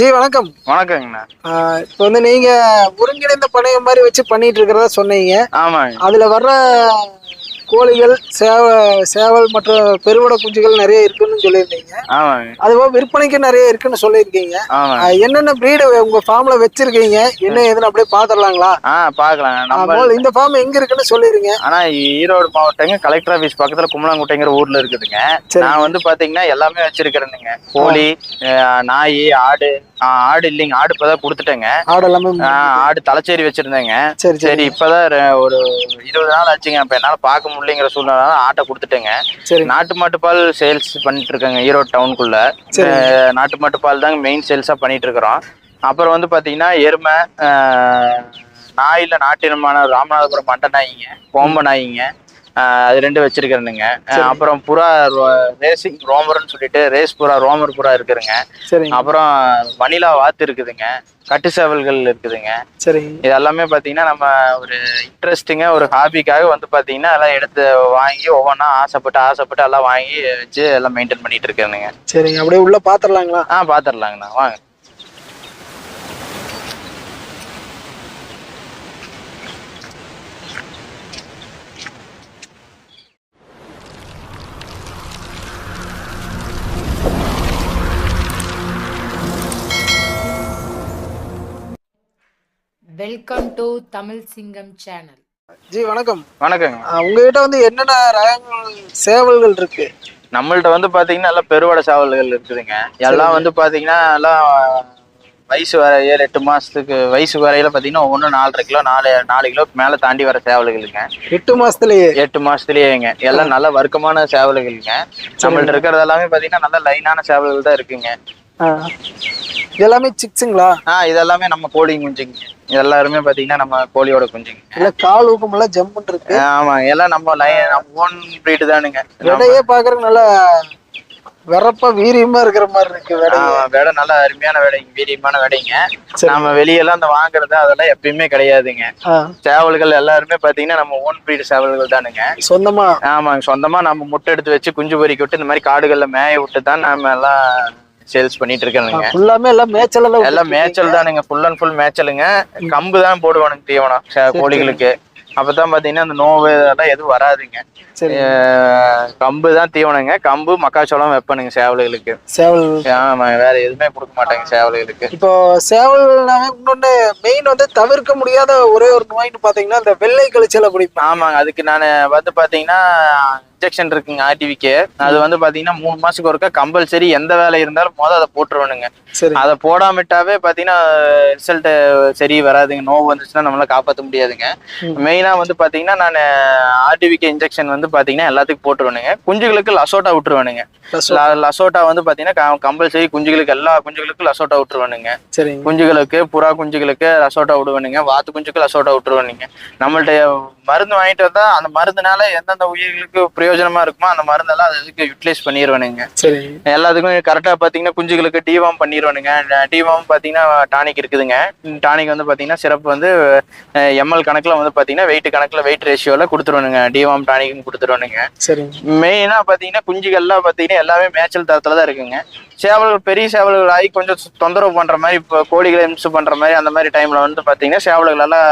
G வணக்கம். வணக்கங்கண்ணா இப்போ வந்து நீங்க ஒருங்கிணைந்த பணையம் மாதிரி வச்சு பண்ணிட்டு இருக்கிறதா சொன்னீங்க. ஆமாங்க. அதுல வர்ற கோழிகள் சேவ சேவல் மற்றும் பெருவட குஞ்சுகள் நிறைய இருக்குன்னு சொல்லியிருந்தீங்க. ஆமாங்க. அதுபோக விற்பனைக்கு நிறைய இருக்குன்னு சொல்லியிருக்கீங்க. ஆமாங்க. என்னென்ன பிரீடு உங்க ஃபார்ம்ல வச்சிருக்கீங்க? என்ன ஏதுன்னு அப்படியே பாத்திரலாங்களா ஆ பார்க்கலாங்க நம்ம இந்த ஃபார்ம் எங்க இருக்குன்னு சொல்லிருங்க. ஆனா ஈரோடு மாவட்டங்க கலெக்டர் ஆஃபீஸ் பக்கத்துல கும்பலாங்குட்டைங்கிற ஊர்ல இருக்குதுங்க. நான் வந்து பாத்தீங்கன்னா எல்லாமே வச்சிருக்கிறேனுங்க. கோழி நாய் ஆடு ஆடு இல்லைங்க. ஆடு இப்பதான் கொடுத்துட்டேங்க. ஆடு எல்லாமே ஆடு தலைச்சேரி வச்சிருந்தேங்க. சரி சரி. இப்பதான் ஒரு இருபது நாள் ஆச்சுங்க. இப்ப என்னால பார்க்க முடியலைங்கிற சூழ்நிலை ஆட்டை கொடுத்துட்டேங்க. சரி. நாட்டு மாட்டு பால் சேல்ஸ் பண்ணிட்டு இருக்காங்க ஈரோடு டவுனுக்குள்ள. நாட்டு மாட்டு பால் தாங்க மெயின் சேல்ஸா பண்ணிட்டு இருக்கிறோம். அப்புறம் வந்து பாத்தீங்கன்னா எருமை நாயில நாட்டினமான ராமநாதபுரம் மண்டை நாய்ங்க கோம்ப நாய்ங்க. அது ரெண்டு வச்சிருக்கிறேனுங்க. அப்புறம் புறா ரேசிங் ரோமர்னு சொல்லிட்டு ரேஸ் புறா ரோமர் புறா இருக்குதுங்க. சரிங்க. அப்புறம் வனிலா வாத்து இருக்குதுங்க. கட்டு சேவல்கள் இருக்குதுங்க. சரிங்க. இது எல்லாமே பார்த்தீங்கன்னா நம்ம ஒரு இன்ட்ரெஸ்டிங்கா ஒரு ஹாபிக்காக வந்து பார்த்தீங்கன்னா எல்லாம் எடுத்து வாங்கி ஒவ்வொன்றா ஆசைப்பட்டு ஆசைப்பட்டு எல்லாம் வாங்கி வச்சு எல்லாம் மெயின்டைன் பண்ணிட்டு இருக்கேனுங்க. சரிங்க. அப்படியே உள்ள பாத்திரலாங்களா? ஆ பார்த்துடலாங்கண்ணா வாங்க. வெல்கம் டு தமிழ் சிங்கம் சேனல் ஜி வணக்கம். வணக்கங்க. உங்ககிட்ட வந்து என்னென்ன ரகங்கள் சேவல்கள் இருக்கு? நம்மள்ட்ட வந்து பார்த்தீங்கன்னா எல்லாம் பெருவடை சாவல்கள் இருக்குதுங்க. எல்லாம் வந்து பார்த்தீங்கன்னா எல்லாம் வயசு வர ஏழு எட்டு மாசத்துக்கு வயசு வரையில பார்த்தீங்கன்னா ஒவ்வொன்றும் நாலரை கிலோ நாலு நாலு கிலோ மேலே தாண்டி வர சேவல்களுங்க எட்டு மாசத்துலயே? எட்டு மாசத்துலயேங்க. எல்லாம் நல்ல வர்க்கமான சேவல்களுங்க. நம்மள்ட்ட இருக்கிறது எல்லாமே பாத்தீங்கன்னா நல்ல லைனான சேவல்கள் தான் இருக்குங்க. எல்லாமே சிக்ஸுங்களா? ஆ இதெல்லாமே நம்ம கோழி குஞ்சுங்க. எல்லாருமே பாத்தீங்கன்னா நம்ம கோழியோட குஞ்சுங்க. இல்ல கால் ஊக்கம் எல்லாம் ஜம்முன் இருக்கு ஆமா எல்லாம் நம்ம லைன் நம்ம ஓன் பிரீடு தானுங்க. விடையே பாக்குறதுக்கு நல்லா வெறப்பா வீரியமா இருக்கிற மாதிரி இருக்கு விடை விடை நல்ல அருமையான விடைங்க வீரியமான விடைங்க. நம்ம வெளியெல்லாம் அந்த வாங்குறது அதெல்லாம் எப்பயுமே கிடையாதுங்க. சேவல்கள் எல்லாருமே பாத்தீங்கன்னா நம்ம ஓன் பிரீடு சேவல்கள் தானுங்க. சொந்தமா? ஆமாங்க சொந்தமா நம்ம முட்டை எடுத்து வச்சு குஞ்சு பொறிக்க விட்டு இந்த மாதிரி காடுகள்ல மேய விட்டு தான் நம்ம எல்லாம் சேல்ஸ் பண்ணிட்டு இருக்கணுங்க ஃபுல்லாமே எல்லாம் மேய்ச்சல் எல்லாம் மேய்ச்சல் தானுங்க. ஃபுல் அண்ட் ஃபுல் மேய்ச்சலுங்க. கம்பு தான் போடுவானுங்க தீவனம் கோழிகளுக்கு. அப்பதான் பாத்தீங்கன்னா அந்த நோவு அதெல்லாம் எதுவும் வராதுங்க. கம்பு தான் தீவனங்க. கம்பு மக்காச்சோளம் வைப்பனுங்க சேவல்களுக்கு. சேவல். ஆமா வேற எதுவுமே கொடுக்க மாட்டாங்க சேவல்களுக்கு. இப்போ சேவல்னாவே இன்னொன்னு மெயின் வந்து தவிர்க்க முடியாத ஒரே ஒரு நோய்னு பாத்தீங்கன்னா இந்த வெள்ளை கழிச்சல் பிடிப்பேன் ஆமாங்க. அதுக்கு நான் வந்து பாத்தீங்கன்னா இன்ஜெக்ஷன் இருக்குங்க ஆர்டிவிக்கு அது வந்து பாத்தீங்கன்னா மூணு மாசத்துக்கு ஒருக்கா கம்பல்சரி எந்த வேலை இருந்தாலும் மொதல் அதை போட்டுருவனுங்க அதை போடாமட்டாவே பாத்தீங்கன்னா ரிசல்ட் சரி வராதுங்க. நோவு வந்துச்சுன்னா நம்மளால காப்பாற்ற முடியாதுங்க. மெயினா வந்து பாத்தீங்கன்னா நான் ஆர்டிவிகே இன்ஜெக்ஷன் வந்து பாத்தீங்கன்னா எல்லாத்துக்கும் போட்டுருவேனுங்க குஞ்சுகளுக்கு லசோட்டா விட்டுருவேனுங்க லசோட்டா வந்து பாத்தீங்கன்னா கம்பல்சரி குஞ்சுகளுக்கு எல்லா குஞ்சுகளுக்கும் லசோட்டா விட்டுருவேனுங்க குஞ்சுகளுக்கு புறா குஞ்சுகளுக்கு ரசோட்டா விடுவேனுங்க வாத்து குஞ்சுக்கு ரசோட்டா விட்டுருவேனுங்க நம்மள்ட்ட மருந்து வாங்கிட்டு வந்தா அந்த மருந்துனால எந்தெந்த உயிர்களுக்கு பிரயோஜனமா இருக்குமோ? அந்த மருந்தெல்லாம் அது இதுக்கு யூட்டிலைஸ் பண்ணிடுவேனுங்க எல்லாத்துக்கும் கரெக்டா பாத்தீங்கன்னா குஞ்சுகளுக்கு டிவாம் பண்ணிடுவானுங்க டிவாம் பாத்தீங்கன்னா டானிக் இருக்குதுங்க. டானிக் வந்து பாத்தீங்கன்னா சிறப்பு வந்து எம்எல் கணக்குல வந்து பாத்தீங்கன்னா வெயிட் கணக்குல வெயிட் ரேஷியோல கொடுத்துருவானுங்க. டிவாம் டானிக்கும் கொடுத்துருவானுங்க. மெயினா பாத்தீங்கன்னா குஞ்சுகள்லாம் பாத்தீங்கன்னா எல்லாமே மேய்ச்சல் தரத்துல தான் இருக்குங்க. சேவல்கள் பெரிய சேவல்கள் ஆகி கொஞ்சம் தொந்தரவு பண்ற மாதிரி இப்போ கோழிகளை இம்சு பண்ற மாதிரி அந்த மாதிரி டைம்ல வந்து பாத்தீங்கன்னா சேவல்கள் எல்லாம்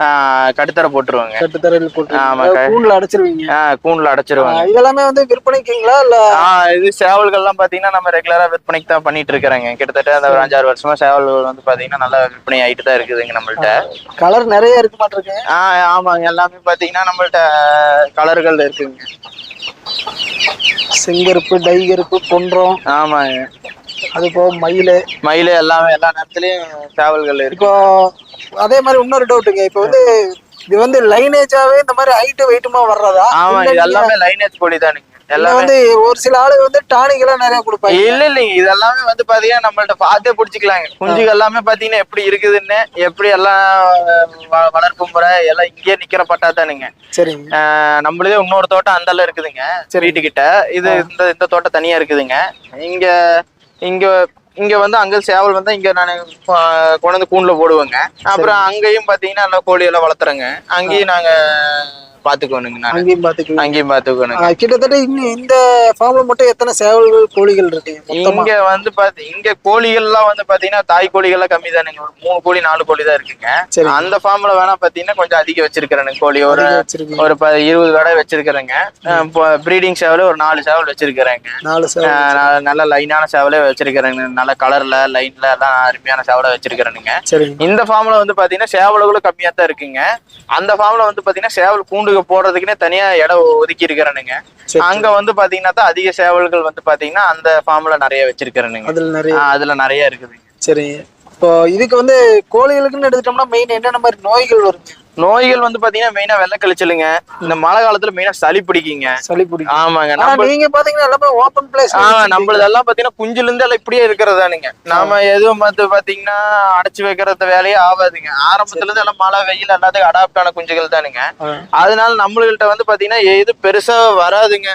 ஆஹ், கட்டுத்தர போட்டுருவாங்க. கட்டுத்தரையில் போட்டு ஆமா, அதாவது க- கூண்டுல அடைச்சிருவீங்க. ஆஹ், கூண்டுல அடைச்சிருவாங்க. இதெல்லாமே வந்து விற்பனைக்குங்களா இல்ல? ஆஹ் இது சேவல்கள்லாம் பாத்தீங்கன்னா நம்ம ரெகுலரா விற்பனைக்கு தான் பண்ணிட்டு இருக்கிறேங்க கிட்டத்தட்ட அந்த ஒரு அஞ்சாறு வருஷமா சேவல்கள் வந்து பாத்தீங்கன்னா நல்லா விற்பனை ஆயிட்டு தான் இருக்குதுங்க நம்மள்ட்ட. கலர் நிறைய இருக்க மாட்டிருக்கு. ஆஹ் ஆமாங்க. எல்லாமே பாத்தீங்கன்னா நம்மள்ட்ட கலர்கள் இருக்குங்க. செங்கருப்பு டைகருப்பு பொன்றம் ஆமாங்க. அது போக மயில். மயில் எல்லாமே எல்லா நேரத்துலயும் சேவல்கள் இப்போ அதே மாதிரி இன்னொரு டவுட்டுங்க இப்போ வந்து இது வந்து லைனேஜாவே இந்த மாதிரி ஹைட்டு வெயிட்டுமா வர்றதா? ஆமா இது எல்லாமே லைனேஜ் கோழி தானுங்க. எல்லாமே வந்து ஒரு சில ஆளுங்க வந்து டானிக் எல்லாம் நிறைய கொடுப்பாங்க. இல்ல இல்லைங்க. இது எல்லாமே வந்து பாத்தீங்கன்னா நம்மள்ட்ட பார்த்தே பிடிச்சிக்கலாங்க. குஞ்சுகள் எல்லாமே பாத்தீங்கன்னா எப்படி இருக்குதுன்னு எப்படி எல்லாம் வளர்ப்பு முறை எல்லாம் இங்கேயே நிக்கிற பட்டா தானுங்க. சரிங்க. நம்மளதே இன்னொரு தோட்டம் அந்தல இருக்குதுங்க சரி. வீட்டுக்கிட்ட. இது இந்த இந்த தோட்டம் தனியா இருக்குதுங்க. இங்க இங்க இங்க வந்து அங்க சேவல் வந்து இங்க நான் கொண்டு வந்து கூண்டுல போடுவேங்க. அப்புறம் அங்கேயும் பாத்தீங்கன்னா நல்லா கோழி எல்லாம் வளர்த்துறேங்க. அங்கேயும் நாங்க பாத்துக்கோனுங்க நான். அங்கேயும் பாத்துக்கலாம் அங்கேயும் பாத்துக்கோனுங்க ஆஹ் கிட்டத்தட்ட இன்னும் இந்த ஃபார்ம்ல மட்டும் எத்தனை சேவல்கள் கோழிகள் இருக்கு இங்க வந்து பாத்து இங்க கோழிகள்லாம் வந்து பாத்தீங்கன்னா தாய் கோழிகள்லாம் கம்மி தானுங்க. ஒரு மூணு கோழி நாலு கோழி தான் இருக்குங்க. அந்த ஃபார்ம்ல வேணா பாத்தீங்கன்னா கொஞ்சம் அதிகம் வச்சிருக்கிறேனுங்க கோழி. ஒரு ஒரு இருபது கடை வச்சிருக்கிறேங்க. ப்ரீடிங் சேவல் ஒரு நாலு சேவல் வச்சிருக்கிறேங்க. நாலு நல்ல லைனான சேவலே வச்சிருக்கிறேங்க நல்ல கலர்ல லைன்ல எல்லாம் அருமையான சேவலை வச்சிருக்கிறேனுங்க. இந்த ஃபார்ம்ல வந்து பாத்தீங்கன்னா சேவல்களும் கம்மியா தான் இருக்குங்க. அந்த ஃபார்ம்ல வந்து பாத்தீங்கன்னா சேவல் கூண்டுக்கு போடுறதுக்குன்னே தனியா இடம் ஒதுக்கி இருக்கிறேனுங்க. அங்க வந்து பாத்தீங்கன்னா தான் அதிக சேவல்கள் வந்து பாத்தீங்கன்னா அந்த ஃபார்ம்ல நிறைய வச்சிருக்கிறேனுங்க. அதுல நிறைய. அதுல நிறைய இருக்குதுங்க. சரிங்க. இப்போ இதுக்கு வந்து கோழிகளுக்குன்னு எடுத்துட்டோம்னா மெயின் என்னென்ன மாதிரி நோய்கள் வருங்க? நோய்கள் வந்து பாத்தீங்கன்னா மெயினா வெள்ளை கழிச்சலுங்க. இந்த மழை காலத்துல மெயினா சளி பிடிக்குங்க. சளி பிடிக்கும். ஆமாங்க. நம்ம நீங்க பாத்தீங்கன்னா எல்லாமே ஓபன் பிளேஸ் ஆஹ் நம்மளதெல்லாம் பாத்தீங்கன்னா குஞ்சுல இருந்து எல்லாம் இப்படியே இருக்கிறதானுங்க நாம எதுவும் வந்து பாத்தீங்கன்னா அடைச்சு வைக்கிறது வேலையே ஆகாதுங்க. ஆரம்பத்துல இருந்து எல்லாம் மழை வெயில் எல்லாத்துக்கும் அடாப்ட் ஆன குஞ்சுகள் தானுங்க. அதனால நம்மள்கிட்ட வந்து பாத்தீங்கன்னா எது பெருசா வராதுங்க.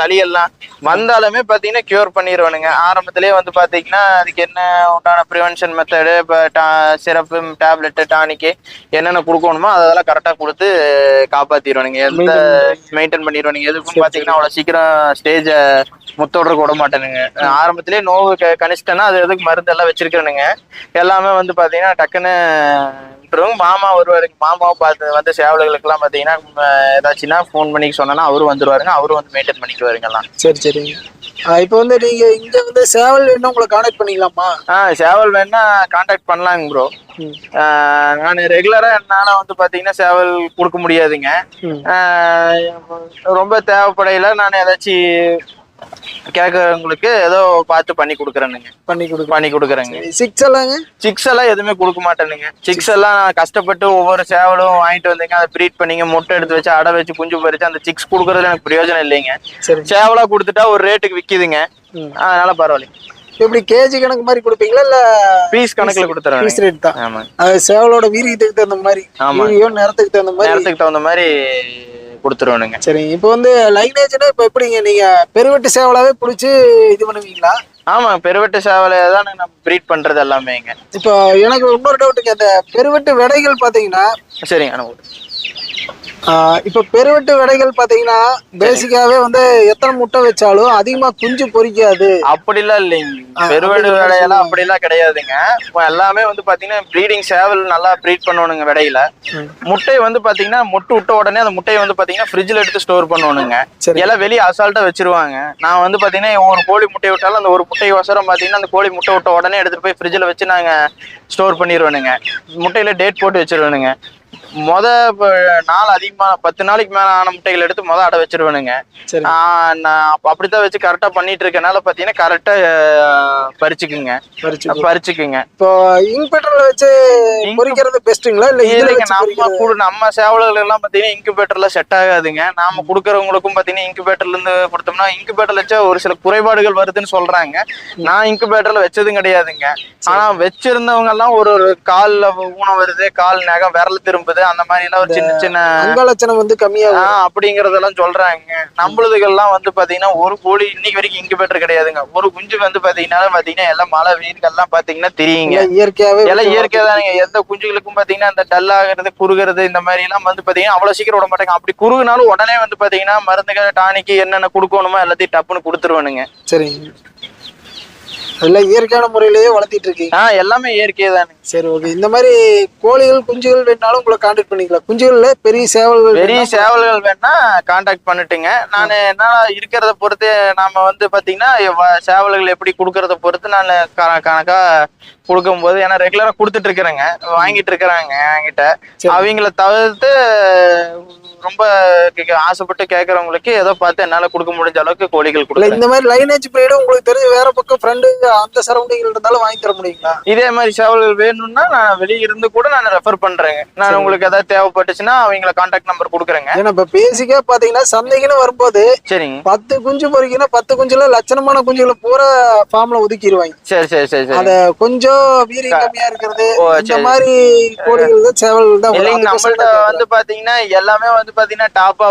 சளி எல்லாம் வந்தாலுமே பாத்தீங்கன்னா கியூர் பண்ணிடுவானுங்க ஆரம்பத்திலேயே வந்து பாத்தீங்கன்னா அதுக்கு என்ன உண்டான ப்ரிவென்ஷன் மெத்தடு இப்போ சிரப்பு டேப்லெட் டானிக்கு என்னென்ன கொடுக்கணுமோ அதெல்லாம் கரெக்டா கொடுத்து காப்பாத்திடுவானுங்க எந்த மெயின்டைன் பண்ணிடுவானுங்க எதுக்கும் பாத்தீங்கன்னா அவ்வளவு சீக்கிரம் ஸ்டேஜ முத்தோட விட மாட்டேனுங்க. ஆரம்பத்திலேயே நோவு கணிச்சிட்டேன்னா அது எதுக்கு மருந்து எல்லாம் வச்சிருக்கிறேனுங்க எல்லாமே வந்து பாத்தீங்கன்னா டக்குன்னு விட்டுருவோம் மாமா வருவாருங்க மாமாவை பார்த்து வந்து சேவல்களுக்கெல்லாம் பாத்தீங்கன்னா ஏதாச்சுன்னா ஃபோன் பண்ணி சொன்னா அவரும் வந்துருவாருங்க. அவரும் வந்து மெயின்டைன் பண்ணிக்குவாருங்க எல்லாம். சரி சரிங்க இப்போ வந்து நீங்க இங்க வந்து சேவல் வேணும் உங்களை கான்டாக்ட் பண்ணிக்கலாமா? ஆ சேவல் வேணா கான்டாக்ட் பண்ணலாங்க ப்ரோ. நான் ரெகுலரா என்னால வந்து பாத்தீங்கன்னா சேவல் கொடுக்க முடியாதுங்க. ரொம்ப தேவைப்படையில நான் ஏதாச்சும் கேட்கறவங்களுக்கு ஏதோ பார்த்து பண்ணி கொடுக்குறேனுங்க. பண்ணி கொடுக்கலாம் பண்ணி கொடுக்குறேங்க. சிக்ஸ் எல்லாங்க? சிக்ஸ் எல்லாம் எதுவுமே கொடுக்க மாட்டேனுங்க. சிக்ஸ் எல்லாம் நான் கஷ்டப்பட்டு ஒவ்வொரு சேவலும் வாங்கிட்டு வந்தீங்க. அதை ப்ரீட் பண்ணிங்க முட்டை எடுத்து வச்சு அடை வச்சு குஞ்சு பறிச்சு அந்த சிக்ஸ் கொடுக்கறதுல எனக்கு பிரயோஜனம் இல்லைங்க. சேவலா கொடுத்துட்டா ஒரு ரேட்டுக்கு விக்குதுங்க. ம். அதனால பரவாயில்லைங்க. எப்படி கேஜி கணக்கு மாதிரி கொடுப்பீங்களா இல்ல பீஸ் கணக்குல கொடுத்துறேன். பீஸ் ரேட் தான். அது சேவலோட வீரியத்துக்கு தகுந்த மாதிரி ஆமா. வீரியம் நேரத்துக்கு தகுந்த மாதிரி நேரத்துக்கு தகுந்த மாதிரி கொடுத்துருவானுங்க. சரிங்க. இப்போ வந்து லைனேஜ்னா இப்போ எப்படிங்க? நீங்க பெருவெட்டு சேவலாவே பிடிச்சி இது பண்ணுவீங்களா? ஆமா பெருவெட்டு சேவலை தான் நம்ம ப்ரீட் பண்றது எல்லாமேங்க. இப்போ எனக்கு இன்னொரு டவுட்டுங்க அந்த பெருவெட்டு விடைகள் பாத்தீங்கன்னா சரிங்க அனுப்பு. இப்போ பெருவெட்டு விடைகள் பாத்தீங்கன்னா பேசிக்காவே வந்து எத்தனை முட்டை வச்சாலும் அதிகமா குஞ்சு பொரிக்காது அப்படிலாம் இல்லைங்க. ஆ, பெருவெடு அப்படி விடையெல்லாம் அப்படிலாம் கிடையாதுங்க. இப்போ எல்லாமே வந்து பாத்தீங்கன்னா ப்ரீடிங் சேவல் நல்லா ப்ரீட் பண்ணணுங்க விடையில. முட்டை வந்து பாத்தீங்கன்னா முட்டை விட்ட உடனே அந்த முட்டையை வந்து பாத்தீங்கன்னா ஃப்ரிட்ஜில் எடுத்து ஸ்டோர் பண்ணணுங்க எல்லாம் வெளியே அசால்ட்டா வச்சிருவாங்க. நான் வந்து பாத்தீங்கன்னா ஒரு கோழி முட்டை விட்டாலும் அந்த ஒரு முட்டை வசரம் பாத்தீங்கன்னா அந்த கோழி முட்டை விட்ட உடனே எடுத்துட்டு போய் ஃப்ரிட்ஜில் வச்சு நாங்க ஸ்டோர் பண்ணிடுவேனுங்க முட்டையில டேட் போட்டு வச்சிருவேனுங்க. மொத நாள் அதிகமா பத்து நாளைக்கு மேல ஆன முட்டைகள் எடுத்து மொத அடை வச்சிருவேனுங்க. நான் அப்ப அப்படித்தான் வச்சு கரெக்டா பண்ணிட்டு இருக்கனால பாத்தீங்கன்னா கரெக்டா பறிச்சுக்குங்க. பறிச்சு பறிச்சுக்குங்க. இப்போ இன்குபேட்டர்ல வச்சு பொரிக்கிறது பெஸ்ட்டுங்களா இல்ல இல்லைங்க நம்ம? கூட நம்ம சேவல்கள் எல்லாம் பாத்தீங்கன்னா இன்குபேட்டர்ல செட் ஆகாதுங்க. நாம குடுக்கறவங்களுக்கும் பாத்தீங்கன்னா இன்குபேட்டர்ல இருந்து கொடுத்தோம்னா இன்குபேட்டர்ல வச்சா ஒரு சில குறைபாடுகள் வருதுன்னு சொல்றாங்க. நான் இன்குபேட்டர்ல வச்சதும் கிடையாதுங்க. ஆனா வச்சிருந்தவங்க எல்லாம் ஒரு ஒரு கால்ல ஊனம் வருது கால் நகம் விரல் திரும்புது அந்த மாதிரி எல்லாம் ஒரு சின்ன சின்ன அங்கலட்சணம் வந்து கம்மியாகும். ஆஹ் அப்படிங்கறதெல்லாம் சொல்றாங்க. நம்மளுதுகள்லாம் வந்து பாத்தீங்கன்னா ஒரு கோழி இன்னைக்கு வரைக்கும் இன்குபேட்டர் கிடையாதுங்க. ஒரு குஞ்சு வந்து பாத்தீங்கன்னா பாத்தீங்கன்னா எல்லாம் மழை வெயில்கள்லாம் பாத்தீங்கன்னா தெரியுங்க. இயற்கையாவே எல்லாம் இயற்கையா தானுங்க. எந்த குஞ்சுகளுக்கும் பாத்தீங்கன்னா அந்த டல் ஆகுறது குறுகிறது இந்த மாதிரி எல்லாம் வந்து பாத்தீங்கன்னா அவ்வளவு சீக்கிரம் விட மாட்டாங்க. அப்படி குறுகுனாலும் உடனே வந்து பாத்தீங்கன்னா மருந்துகள் டானிக்கு என்னென்ன கொடுக்கணுமோ எல்லாத்தையும் டப்புன்னு கொடுத்துருவானுங்க. சரிங்க. எல்லாம் இயற்கையான முறையிலேயே வளர்த்திட்டு இருக்கீங்க. ஆஹ் எல்லாமே இயற்கை தானுங்க. சரி ஓகே இந்த மாதிரி கோழிகள் குஞ்சுகள் வேணாலும் உங்களை கான்டாக்ட் பண்ணிக்கலாம். குஞ்சுகள்ல பெரிய சேவல்கள் பெரிய சேவல்கள் வேணா காண்டாக்ட் பண்ணிட்டுங்க. நான் என்ன இருக்கிறத பொறுத்து நாம வந்து பாத்தீங்கன்னா வ- சேவல்கள் எப்படி கொடுக்கறத பொறுத்து நான் க- கணக்கா கொடுக்கும்போது ஏன்னா ரெகுலரா கொடுத்துட்டு இருக்கிறேங்க. வாங்கிட்டு இருக்கிறாங்க என்கிட்ட. அவங்கள தவிர்த்து ரொம்ப ஆசைப்பட்டு கேட்கறவங்களுக்கு ஏதோ பார்த்து என்னால கொடுக்க முடிஞ்ச அளவுக்கு கோழிகள் கொடுக்குறேன். இந்த மாதிரி லைனேஜ் பிரீடு உங்களுக்கு தெரிஞ்ச வேற பக்கம் ஃப்ரெண்டு அந்த சரௌண்டிங் இருந்தாலும் வாங்கி தர முடியுங்களா? இதே மாதிரி சேவல்கள் வேணும்னா நான் வெளிய இருந்து கூட நான் ரெஃபர் பண்றேங்க. நான் உங்களுக்கு ஏதாவது தேவைப்பட்டுச்சுன்னா அவங்கள கான்டாக்ட் நம்பர் கொடுக்குறேங்க. ஏன்னா இப்ப பேசிக்கா பாத்தீங்கன்னா சந்தைக்குன்னு வரும்போது சரிங்க. பத்து குஞ்சு பொறிக்கினா பத்து குஞ்சுல லட்சணமான குஞ்சுகளை பூரா ஃபார்ம்ல ஒதுக்கிடுவாங்க சரி சரி சரி சரி. அத கொஞ்சம் வீரியம் கம்மியா இருக்கிறது இந்த. மாதிரி கோழிகள் சேவல்கள் தான். இல்லைங்க நம்மள்ட்ட வந்து பாத்தீங்கன்னா எல்லாமே வந்து பாத்தீங்கன்னா டாப்பா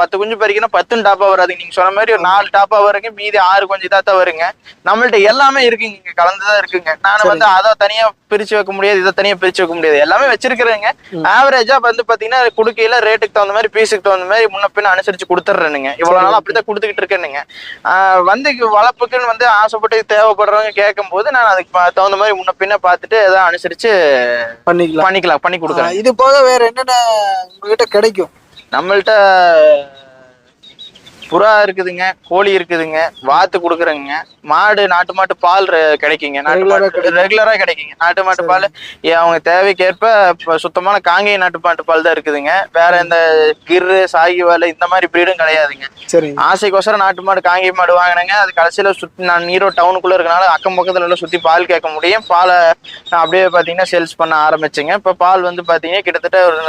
பத்து குஞ்சு பறிக்கணும் பத்தும் டாப்பா வராதுங்க நீங்க சொன்ன மாதிரி ஒரு நாலு டாப்பா வருங்க மீதி ஆறு கொஞ்சம் இதா தான் வருங்க. நம்மள்ட்ட எல்லாமே இருக்குங்க இங்க கலந்துதான் இருக்குங்க. நானும் வந்து அதை தனியா பிரிச்சு வைக்க முடியாது இதை தனியா பிரிச்சு வைக்க முடியாது. எல்லாமே வச்சிருக்கிறேங்க. ஆவரேஜா வந்து பாத்தீங்கன்னா குடுக்கையில ரேட்டுக்கு தகுந்த மாதிரி பீஸுக்கு தகுந்த மாதிரி முன்ன பின்ன அனுசரிச்சு கொடுத்துட்றேனுங்க இவ்வளவு நாள் அப்படித்தான் கொடுத்துக்கிட்டு இருக்கேனுங்க. வந்து வளர்ப்புக்குன்னு வந்து ஆசைப்பட்டு தேவைப்படுறவங்க கேட்கும் போது நான் அதுக்கு தகுந்த மாதிரி முன்ன பின்ன பார்த்துட்டு ஏதாவது அனுசரிச்சு பண்ணிக்கலாம். பண்ணிக்கலாம் பண்ணி கொடுக்குறேன். இது போக வேற என்னென்ன உங்ககிட்ட கிடைக்கும்? நம்மள்கிட்ட புறா இருக்குதுங்க கோழி இருக்குதுங்க வாத்து கொடுக்குறேங்க. மாடு நாட்டு மாட்டு பால் ரெ- கிடைக்குங்க. நாட்டு மாட்டு கிடைக்கும். ரெகுலரா கிடைக்குங்க. நாட்டு மாட்டு பால் ஏ, அவங்க தேவைக்கேற்ப இப்ப சுத்தமான காங்கேய நாட்டு மாட்டு பால் தான் இருக்குதுங்க. வேற இந்த கிர்ரு சாகிவால் இந்த மாதிரி பிரீடும் கிடையாதுங்க. ஆசைக்கோசரம் நாட்டு மாடு காங்கேய மாடு வாங்கினேங்க. அது கடைசியில சுத்தி நான் ஈரோடு டவுனுக்குள்ள இருக்கனால அக்கம் பக்கத்துல எல்லாம் சுத்தி பால் கேட்க முடியும். பாலை நான் அப்படியே பாத்தீங்கன்னா சேல்ஸ் பண்ண ஆரம்பிச்சேங்க. இப்ப பால் வந்து பாத்தீங்கன்னா கிட்டத்தட்ட ஒரு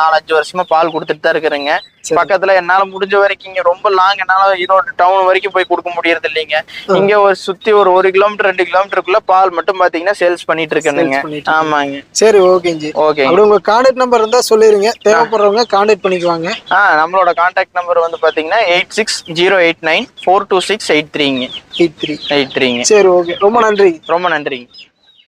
நாலஞ்சு வருஷமா பால் கொடுத்துட்டு தான் இருக்கிறேங்க. பக்கத்துல என்னால முடிஞ்ச வரைக்கும் இங்க ரொம்ப லாங் என்னால ஈரோடு டவுன் வரைக்கும் போய் கொடுக்க முடியறது இல்லைங்க இங்க ஒரு சுத்தி ஒரு ஒரு கிலோமீட்டர் ரெண்டு கிலோமீட்டருக்குள்ள பால் மட்டும் பாத்தீங்கன்னா சேல்ஸ் பண்ணிட்டு இருக்கேனுங்க. ஆமாங்க. சரி ஓகேங்க ஓகே உங்க கான்டாக்ட் நம்பர் இருந்தா சொல்லிருங்க. தேவைப்படுறவங்க கான்டாக்ட் பண்ணிக்குவாங்க. ஆ நம்மளோட கான்டாக்ட் நம்பர் வந்து பாத்தீங்கன்னா eight six zero eight nine four two six eight த்ரீங்க eight three eight த்ரீங்க சரி ஓகே ரொம்ப நன்றி. ரொம்ப நன்றிங்க.